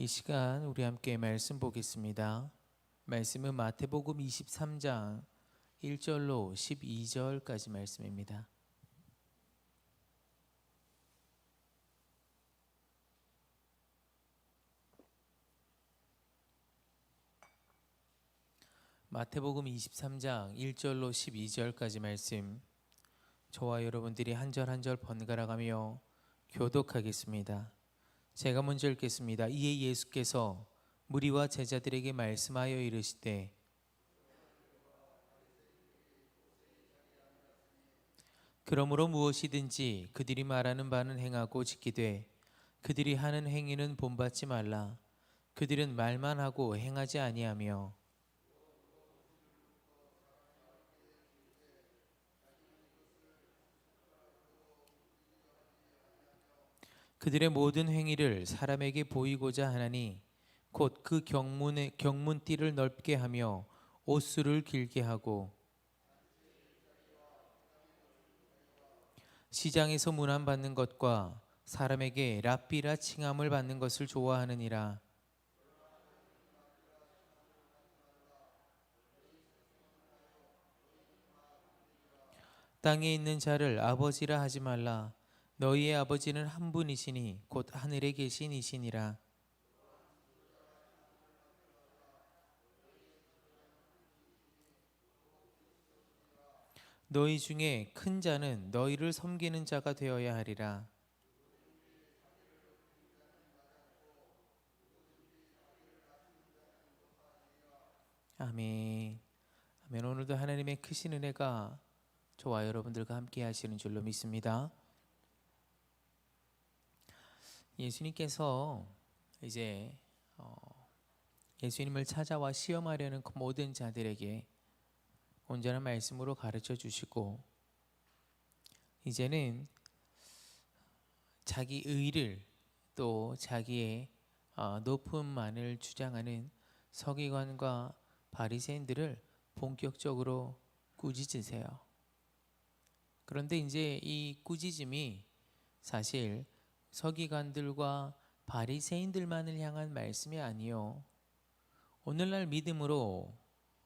이 시간 우리 함께 말씀 보겠습니다. 말씀은 마태복음 23장 1절로 12절까지 말씀입니다. 마태복음 23장 1절로 12절까지 말씀 저와 여러분들이 한 절 한 절 번갈아 가며 교독하겠습니다. 제가 먼저 읽겠습니다. 이에 예수께서 무리와 제자들에게 말씀하여 이르시되 그러므로 무엇이든지 그들이 말하는 바는 행하고 지키되 그들이 하는 행위는 본받지 말라 그들은 말만 하고 행하지 아니하며 그들의 모든 행위를 사람에게 보이고자 하나니 곧 그 경문의 경문띠를 넓게 하며 옷수를 길게 하고 시장에서 문안 받는 것과 사람에게 랍비라 칭함을 받는 것을 좋아하느니라. 땅에 있는 자를 아버지라 하지 말라 너희의 아버지는 한 분이시니 곧 하늘에 계신 이시니라. 너희 중에 큰 자는 너희를 섬기는 자가 되어야 하리라. 아멘. 아멘. 오늘도 하나님의 크신 은혜가 저와 여러분들과 함께 하시는 줄로 믿습니다. 예수님께서 이제 어, 예수님을 찾아와 시험하려는 그 모든 자들에게 온전한 말씀으로 가르쳐 주시고 이제는 자기 의를 또 자기의 어, 높음만을 주장하는 서기관과 바리새인들을 본격적으로 꾸짖으세요. 그런데 이제 이 꾸짖음이 사실 서기관들과 바리새인들만을 향한 말씀이 아니요. 오늘날 믿음으로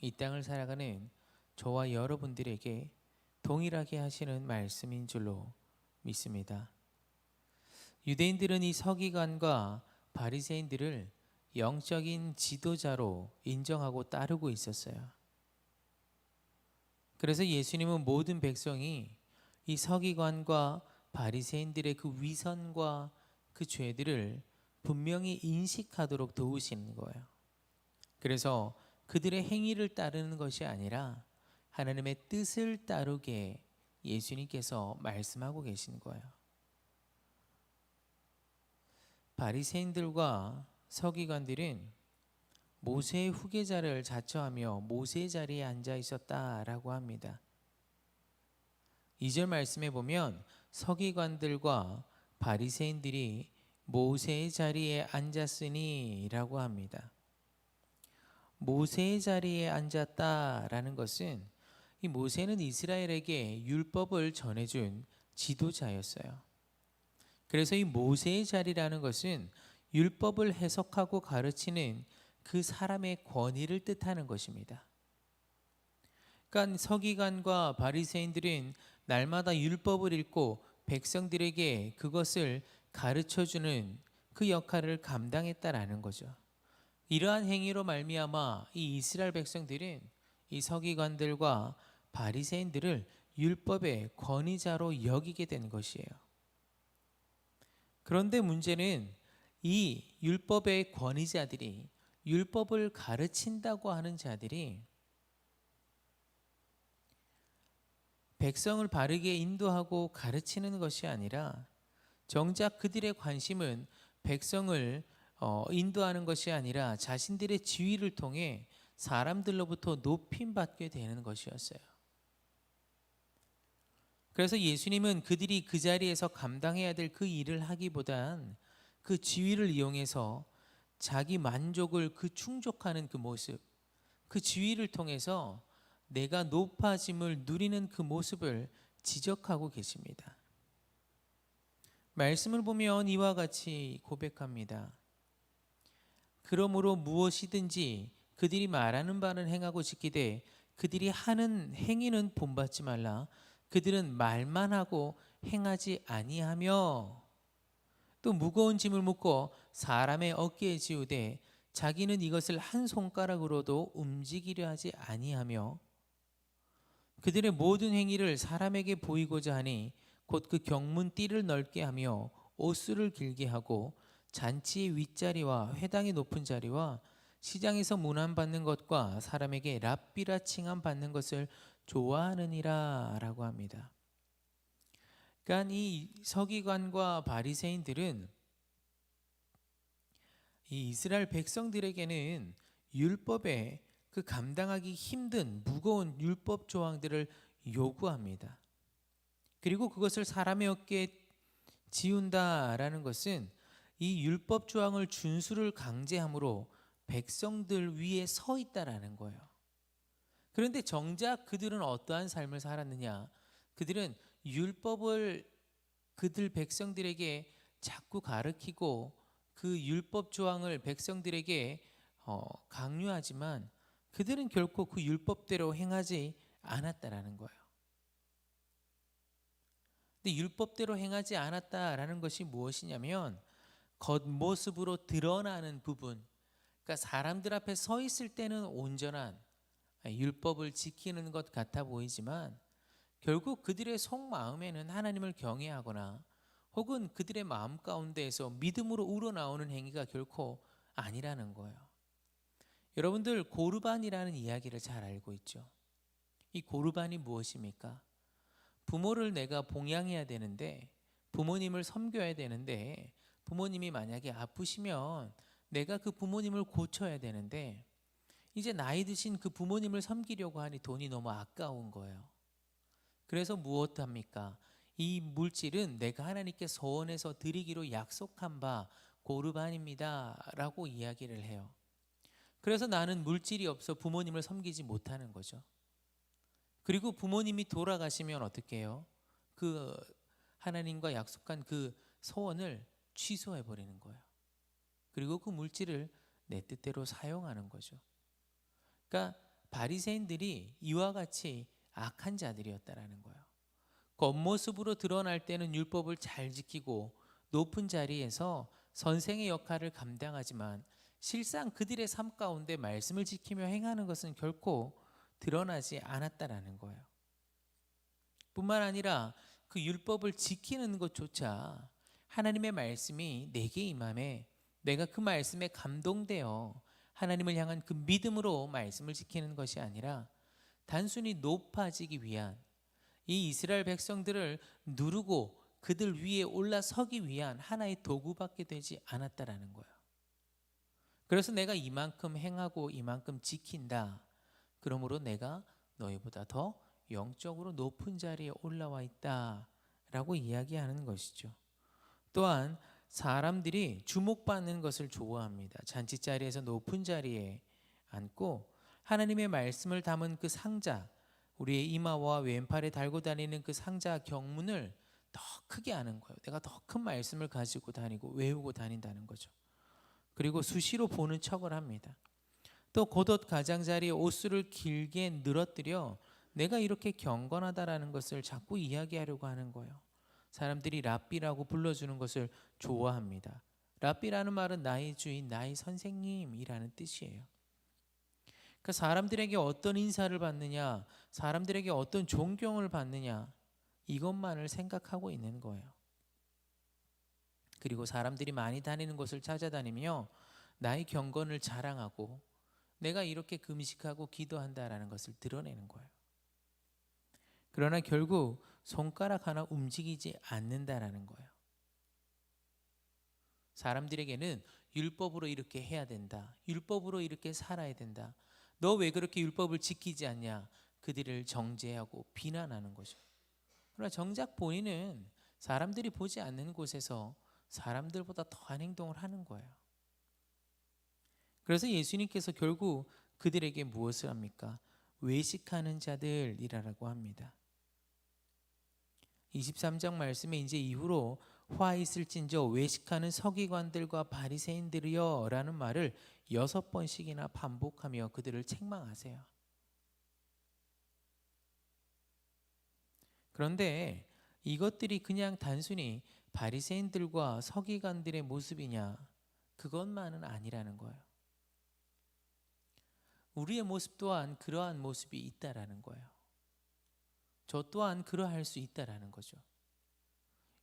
이 땅을 살아가는 저와 여러분들에게 동일하게 하시는 말씀인 줄로 믿습니다. 유대인들은 이 서기관과 바리새인들을 영적인 지도자로 인정하고 따르고 있었어요. 그래서 예수님은 모든 백성이 이 서기관과 바리새인들의 그 위선과 그 죄들을 분명히 인식하도록 도우시는 거예요. 그래서 그들의 행위를 따르는 것이 아니라 하나님의 뜻을 따르게 예수님께서 말씀하고 계신 거예요. 바리새인들과 서기관들은 모세의 후계자를 자처하며 모세의 자리에 앉아 있었다라고 합니다. 2절 말씀에 보면 서기관들과 바리새인들이 모세의 자리에 앉았으니라고 합니다. 모세의 자리에 앉았다라는 것은 이 모세는 이스라엘에게 율법을 전해준 지도자였어요. 그래서 이 모세의 자리라는 것은 율법을 해석하고 가르치는 그 사람의 권위를 뜻하는 것입니다. 그러니까 서기관과 바리새인들은 날마다 율법을 읽고 백성들에게 그것을 가르쳐 주는 그 역할을 감당했다라는 거죠. 이러한 행위로 말미암아 이 이스라엘 백성들은 이 서기관들과 바리새인들을 율법의 권위자로 여기게 된 것이에요. 그런데 문제는 이 율법의 권위자들이 율법을 가르친다고 하는 자들이 백성을 바르게 인도하고 가르치는 것이 아니라 정작 그들의 관심은 백성을 어, 인도하는 것이 아니라 자신들의 지위를 통해 사람들로부터 높임 받게 되는 것이었어요. 그래서 예수님은 그들이 그 자리에서 감당해야 될 그 일을 하기보단 그 지위를 이용해서 자기 만족을 그 충족하는 그 모습, 그 지위를 통해서 내가 높아짐을 누리는 그 모습을 지적하고 계십니다. 말씀을 보면 이와 같이 고백합니다. 그러므로 무엇이든지 그들이 말하는 바는 행하고 지키되 그들이 하는 행위는 본받지 말라. 그들은 말만 하고 행하지 아니하며 또 무거운 짐을 묶고 사람의 어깨에 지우되 자기는 이것을 한 손가락으로도 움직이려 하지 아니하며 그들의 모든 행위를 사람에게 보이고자 하니 곧 그 경문 띠를 넓게 하며 옷수를 길게 하고 잔치의 윗자리와 회당의 높은 자리와 시장에서 문안 받는 것과 사람에게 랍비라 칭함 받는 것을 좋아하느니라 라고 합니다. 그러니까 이 서기관과 바리새인들은 이 이스라엘 백성들에게는 율법에 그 감당하기 힘든 무거운 율법 조항들을 요구합니다. 그리고 그것을 사람의 어깨에 지운다라는 것은 이 율법 조항을 준수를 강제함으로 백성들 위에 서 있다라는 거예요. 그런데 정작 그들은 어떠한 삶을 살았느냐? 그들은 율법을 그들 백성들에게 자꾸 가르치고 그 율법 조항을 백성들에게 어, 강요하지만 그들은 결코 그 율법대로 행하지 않았다라는 거예요. 근데 율법대로 행하지 않았다라는 것이 무엇이냐면 겉모습으로 드러나는 부분. 그러니까 사람들 앞에 서 있을 때는 온전한 율법을 지키는 것 같아 보이지만 결국 그들의 속마음에는 하나님을 경외하거나 혹은 그들의 마음 가운데에서 믿음으로 우러나오는 행위가 결코 아니라는 거예요. 여러분들 고르반이라는 이야기를 잘 알고 있죠. 이 고르반이 무엇입니까? 부모를 내가 봉양해야 되는데 부모님을 섬겨야 되는데 부모님이 만약에 아프시면 내가 그 부모님을 고쳐야 되는데 이제 나이 드신 그 부모님을 섬기려고 하니 돈이 너무 아까운 거예요. 그래서 무엇 합니까? 이 물질은 내가 하나님께 소원해서 드리기로 약속한 바 고르반입니다 라고 이야기를 해요. 그래서 나는 물질이 없어 부모님을 섬기지 못하는 거죠. 그리고 부모님이 돌아가시면 어떻게 해요? 그 하나님과 약속한 그 소원을 취소해 버리는 거예요. 그리고 그 물질을 내 뜻대로 사용하는 거죠. 그러니까 바리새인들이 이와 같이 악한 자들이었다라는 거예요. 겉모습으로 드러날 때는 율법을 잘 지키고 높은 자리에서 선생의 역할을 감당하지만 실상 그들의 삶 가운데 말씀을 지키며 행하는 것은 결코 드러나지 않았다라는 거예요. 뿐만 아니라 그 율법을 지키는 것조차 하나님의 말씀이 내게 임함에 내가 그 말씀에 감동되어 하나님을 향한 그 믿음으로 말씀을 지키는 것이 아니라 단순히 높아지기 위한 이 이스라엘 백성들을 누르고 그들 위에 올라서기 위한 하나의 도구밖에 되지 않았다라는 거예요. 그래서 내가 이만큼 행하고 이만큼 지킨다. 그러므로 내가 너희보다 더 영적으로 높은 자리에 올라와 있다 라고 이야기하는 것이죠. 또한 사람들이 주목받는 것을 좋아합니다. 잔치 자리에서 높은 자리에 앉고 하나님의 말씀을 담은 그 상자, 우리의 이마와 왼팔에 달고 다니는 그 상자 경문을 더 크게 하는 거예요. 내가 더 큰 말씀을 가지고 다니고 외우고 다닌다는 거죠. 그리고 수시로 보는 척을 합니다. 또 겉옷 가장자리에 옷수를 길게 늘어뜨려 내가 이렇게 경건하다라는 것을 자꾸 이야기하려고 하는 거예요. 사람들이 랍비라고 불러주는 것을 좋아합니다. 랍비라는 말은 나의 주인, 나의 선생님이라는 뜻이에요. 그 사람들에게 어떤 인사를 받느냐, 사람들에게 어떤 존경을 받느냐, 이것만을 생각하고 있는 거예요. 그리고 사람들이 많이 다니는 곳을 찾아다니며 나의 경건을 자랑하고 내가 이렇게 금식하고 기도한다라는 것을 드러내는 거예요. 그러나 결국 손가락 하나 움직이지 않는다라는 거예요. 사람들에게는 율법으로 이렇게 해야 된다. 율법으로 이렇게 살아야 된다. 너 왜 그렇게 율법을 지키지 않냐? 그들을 정죄하고 비난하는 거죠. 그러나 정작 본인은 사람들이 보지 않는 곳에서 사람들보다 더한 행동을 하는 거예요. 그래서 예수님께서 결국 그들에게 무엇을 합니까? 외식하는 자들이라고 합니다. 23장 말씀에 이제 이후로 화 있을진저 외식하는 서기관들과 바리새인들이여 라는 말을 여섯 번씩이나 반복하며 그들을 책망하세요. 그런데 이것들이 그냥 단순히 바리새인들과 서기관들의 모습이냐? 그것만은 아니라는 거예요. 우리의 모습 또한 그러한 모습이 있다라는 거예요. 저 또한 그러할 수 있다라는 거죠.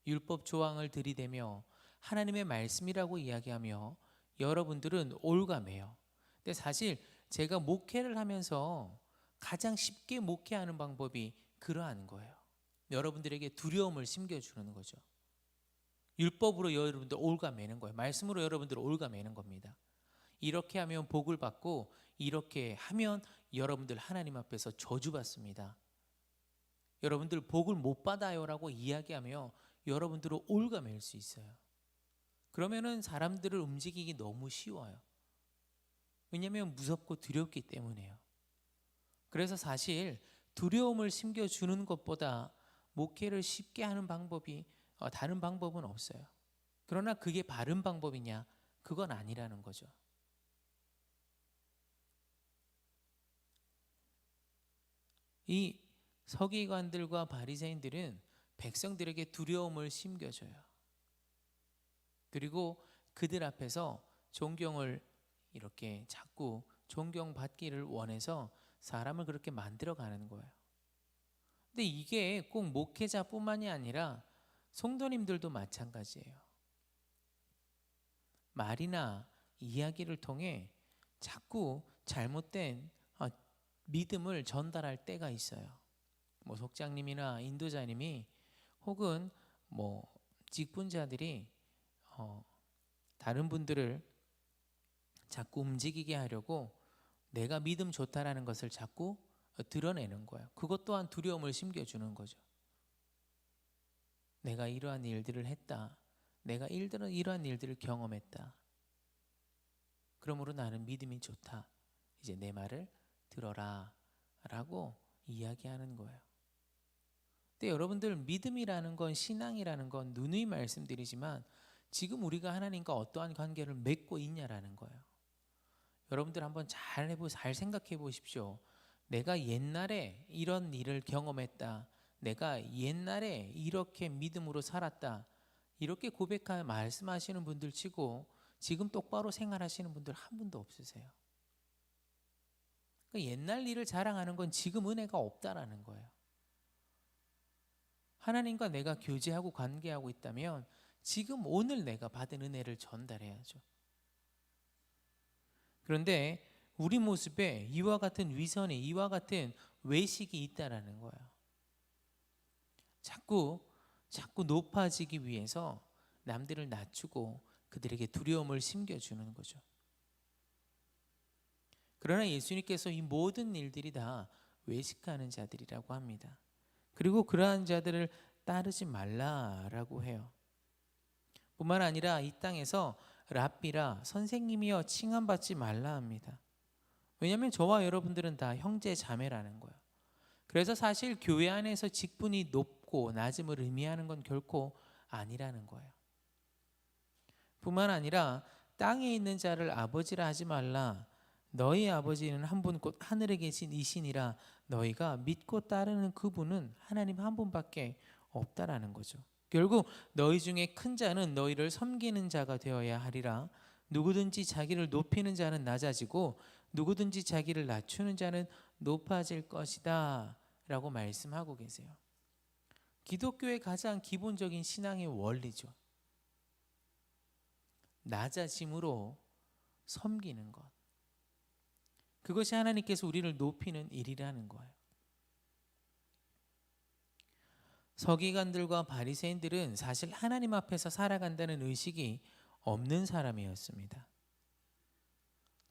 율법 조항을 들이대며 하나님의 말씀이라고 이야기하며 여러분들은 올가매요. 근데 사실 제가 목회를 하면서 가장 쉽게 목회하는 방법이 그러한 거예요. 여러분들에게 두려움을 심겨주는 거죠. 율법으로 여러분들 올가매는 거예요. 말씀으로 여러분들 올가매는 겁니다. 이렇게 하면 복을 받고 이렇게 하면 여러분들 하나님 앞에서 저주받습니다. 여러분들 복을 못 받아요라고 이야기하며 여러분들을 올가맬 수 있어요. 그러면은 사람들을 움직이기 너무 쉬워요. 왜냐하면 무섭고 두렵기 때문에요. 그래서 사실 두려움을 심겨주는 것보다 목회를 쉽게 하는 방법이 어, 다른 방법은 없어요. 그러나 그게 바른 방법이냐? 그건 아니라는 거죠. 이 서기관들과 바리새인들은 백성들에게 두려움을 심겨줘요. 그리고 그들 앞에서 존경을 이렇게 자꾸 존경받기를 원해서 사람을 그렇게 만들어 가는 거예요. 근데 이게 꼭 목회자뿐만이 아니라 성도님들도 마찬가지예요. 말이나 이야기를 통해 자꾸 잘못된 어, 믿음을 전달할 때가 있어요. 뭐 속장님이나 인도자님이 혹은 뭐 직분자들이 어, 다른 분들을 자꾸 움직이게 하려고 내가 믿음 좋다라는 것을 자꾸 드러내는 거예요. 그것 또한 두려움을 심겨주는 거죠. 내가 이러한 일들을 했다. 내가 일들은 이러한 일들을 경험했다. 그러므로 나는 믿음이 좋다. 이제 내 말을 들어라. 라고 이야기하는 거예요. 근데 여러분들 믿음이라는 건 신앙이라는 건 누누이 말씀드리지만 지금 우리가 하나님과 어떠한 관계를 맺고 있냐라는 거예요. 여러분들 한번 잘 해보 잘 생각해 보십시오. 내가 옛날에 이런 일을 경험했다. 내가 옛날에 이렇게 믿음으로 살았다. 이렇게 고백하 말씀하시는 분들 치고 지금 똑바로 생활하시는 분들 한 분도 없으세요. 그러니까 옛날 일을 자랑하는 건 지금 은혜가 없다라는 거예요. 하나님과 내가 교제하고 관계하고 있다면 지금 오늘 내가 받은 은혜를 전달해야죠. 그런데 우리 모습에 이와 같은 위선이 이와 같은 외식이 있다라는 거예요. 자꾸 자꾸 높아지기 위해서 남들을 낮추고 그들에게 두려움을 심겨주는 거죠. 그러나 예수님께서 이 모든 일들이 다 외식하는 자들이라고 합니다. 그리고 그러한 자들을 따르지 말라라고 해요. 뿐만 아니라 이 땅에서 랍비라 선생님이여 칭함받지 말라 합니다. 왜냐하면 저와 여러분들은 다 형제 자매라는 거예요. 그래서 사실 교회 안에서 직분이 높 고 낮음을 의미하는 건 결코 아니라는 거예요. 뿐만 아니라 땅에 있는 자를 아버지라 하지 말라. 너희 아버지는 한 분 곧 하늘에 계신 이신이라 너희가 믿고 따르는 그분은 하나님 한 분밖에 없다라는 거죠. 결국 너희 중에 큰 자는 너희를 섬기는 자가 되어야 하리라. 누구든지 자기를 높이는 자는 낮아지고 누구든지 자기를 낮추는 자는 높아질 것이다. 라고 말씀하고 계세요. 기독교의 가장 기본적인 신앙의 원리죠. 낮아짐으로 섬기는 것. 그것이 하나님께서 우리를 높이는 일이라는 거예요. 서기관들과 바리새인들은 사실 하나님 앞에서 살아간다는 의식이 없는 사람이었습니다.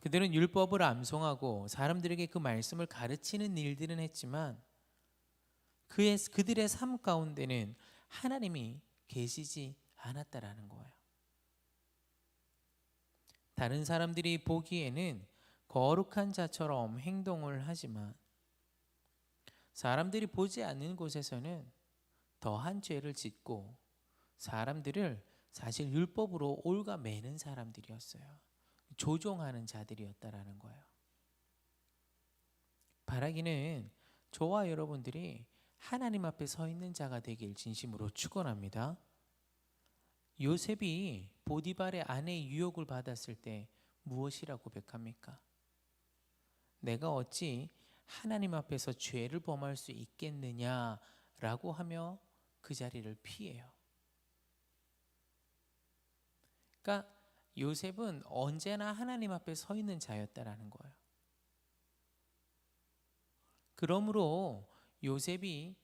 그들은 율법을 암송하고 사람들에게 그 말씀을 가르치는 일들은 했지만 그의 그들의 삶 가운데는 하나님이 계시지 않았다라는 거예요. 다른 사람들이 보기에는 거룩한 자처럼 행동을 하지만 사람들이 보지 않는 곳에서는 더한 죄를 짓고 사람들을 사실 율법으로 올가 매는 사람들이었어요. 조종하는 자들이었다라는 거예요. 바라기는 저와 여러분들이 하나님 앞에 서 있는 자가 되길 진심으로 축원합니다. 요셉이 보디발의 아내의 유혹을 받았을 때 무엇이라 고백합니까? 내가 어찌 하나님 앞에서 죄를 범할 수 있겠느냐라고 하며 그 자리를 피해요. 그러니까 요셉은 언제나 하나님 앞에 서 있는 자였다라는 거예요. 그러므로 요셉이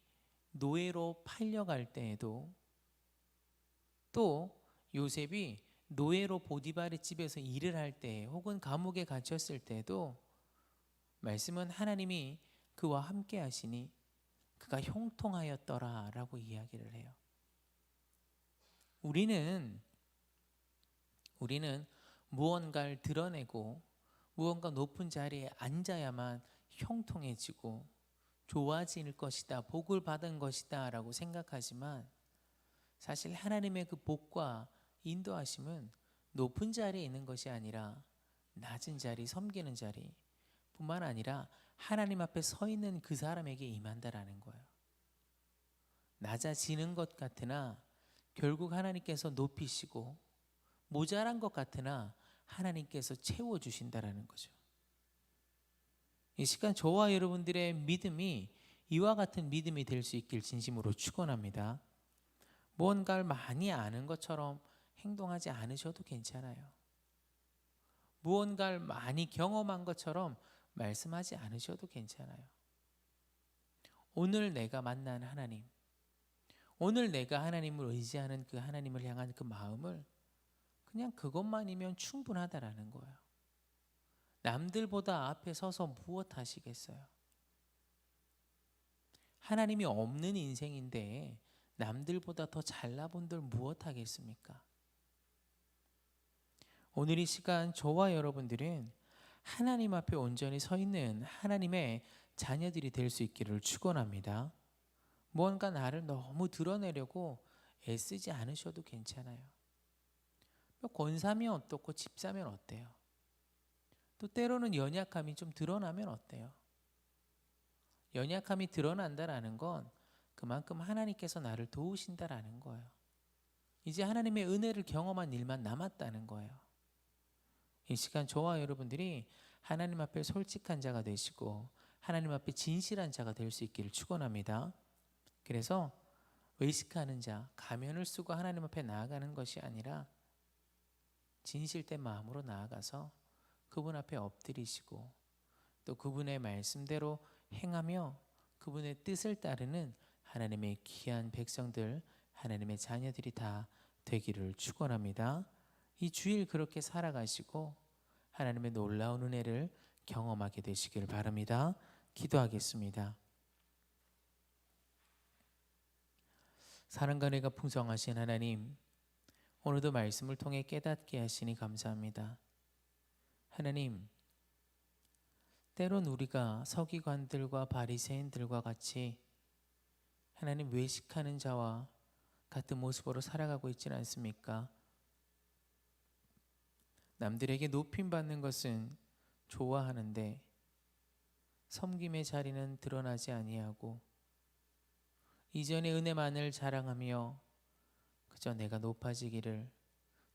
노예로 팔려갈 때에도 또 요셉이 노예로 보디발의 집에서 일을 할 때 혹은 감옥에 갇혔을 때도 말씀은 하나님이 그와 함께 하시니 그가 형통하였더라 라고 이야기를 해요. 우리는 우리는 무언가를 드러내고 무언가 높은 자리에 앉아야만 형통해지고 좋아질 것이다, 복을 받은 것이다 라고 생각하지만 사실 하나님의 그 복과 인도하심은 높은 자리에 있는 것이 아니라 낮은 자리, 섬기는 자리 뿐만 아니라 하나님 앞에 서 있는 그 사람에게 임한다라는 거예요. 낮아지는 것 같으나 결국 하나님께서 높이시고 모자란 것 같으나 하나님께서 채워 주신다라는 거죠. 이 시간 저와 여러분들의 믿음이 이와 같은 믿음이 될 수 있길 진심으로 축원합니다. 무언가를 많이 아는 것처럼 행동하지 않으셔도 괜찮아요. 무언가를 많이 경험한 것처럼 말씀하지 않으셔도 괜찮아요. 오늘 내가 만난 하나님, 오늘 내가 하나님을 의지하는 그 하나님을 향한 그 마음을 그냥 그것만이면 충분하다라는 거예요. 남들보다 앞에 서서 무엇 하시겠어요? 하나님이 없는 인생인데 남들보다 더 잘나본 들 무엇 하겠습니까? 오늘 이 시간 저와 여러분들은 하나님 앞에 온전히 서 있는 하나님의 자녀들이 될 수 있기를 축원합니다. 무언가 나를 너무 드러내려고 애쓰지 않으셔도 괜찮아요. 뭐 권사면 어떻고 집사면 어때요? 또 때로는 연약함이 좀 드러나면 어때요? 연약함이 드러난다라는 건 그만큼 하나님께서 나를 도우신다라는 거예요. 이제 하나님의 은혜를 경험한 일만 남았다는 거예요. 이 시간 저와 여러분들이 하나님 앞에 솔직한 자가 되시고 하나님 앞에 진실한 자가 될 수 있기를 축원합니다. 그래서 외식하는 자, 가면을 쓰고 하나님 앞에 나아가는 것이 아니라 진실된 마음으로 나아가서 그분 앞에 엎드리시고 또 그분의 말씀대로 행하며 그분의 뜻을 따르는 하나님의 귀한 백성들, 하나님의 자녀들이 다 되기를 축원합니다. 이 주일 그렇게 살아가시고 하나님의 놀라운 은혜를 경험하게 되시길 바랍니다. 기도하겠습니다. 사랑과 은혜가 풍성하신 하나님, 오늘도 말씀을 통해 깨닫게 하시니 감사합니다. 하나님, 때론 우리가 서기관들과 바리새인들과 같이 하나님 외식하는 자와 같은 모습으로 살아가고 있지는 않습니까? 남들에게 높임 받는 것은 좋아하는데 섬김의 자리는 드러나지 아니하고 이전의 은혜만을 자랑하며 그저 내가 높아지기를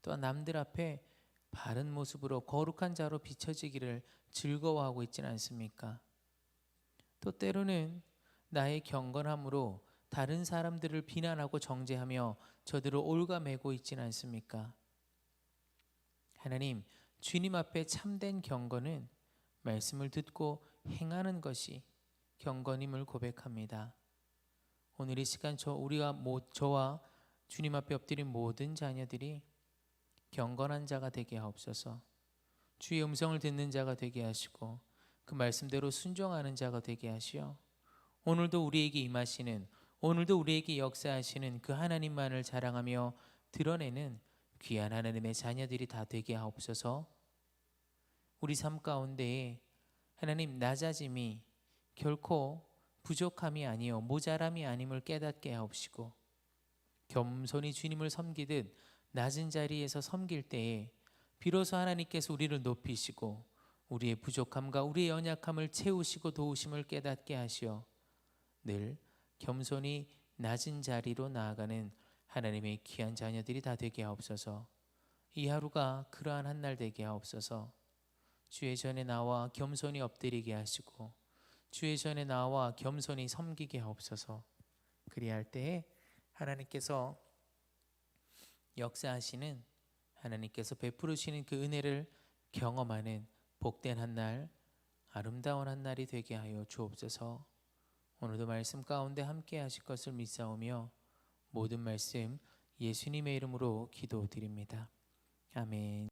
또한 남들 앞에 바른 모습으로 거룩한 자로 비춰지기를 즐거워하고 있지는 않습니까? 또 때로는 나의 경건함으로 다른 사람들을 비난하고 정죄하며 저들을 올가매고 있지는 않습니까? 하나님, 주님 앞에 참된 경건은 말씀을 듣고 행하는 것이 경건임을 고백합니다. 오늘 이 시간 저 우리가 모, 저와 주님 앞에 엎드린 모든 자녀들이 경건한 자가 되게 하옵소서. 주의 음성을 듣는 자가 되게 하시고 그 말씀대로 순종하는 자가 되게 하시어 오늘도 우리에게 임하시는 오늘도 우리에게 역사하시는 그 하나님만을 자랑하며 드러내는 귀한 하나님의 자녀들이 다 되게 하옵소서. 우리 삶 가운데에 하나님 낮아짐이 결코 부족함이 아니요 모자람이 아님을 깨닫게 하옵시고 겸손히 주님을 섬기듯 낮은 자리에서 섬길 때에 비로소 하나님께서 우리를 높이시고 우리의 부족함과 우리의 연약함을 채우시고 도우심을 깨닫게 하시어 늘 겸손히 낮은 자리로 나아가는 하나님의 귀한 자녀들이 다 되게 하옵소서. 이 하루가 그러한 한 날 되게 하옵소서. 주의 전에 나와 겸손히 엎드리게 하시고 주의 전에 나와 겸손히 섬기게 하옵소서. 그리할 때에 하나님께서 역사하시는 하나님께서 베푸르시는 그 은혜를 경험하는 복된 한 날, 아름다운 한 날이 되게 하여 주옵소서. 오늘도 말씀 가운데 함께 하실 것을 믿사오며 모든 말씀 예수님의 이름으로 기도드립니다. 아멘.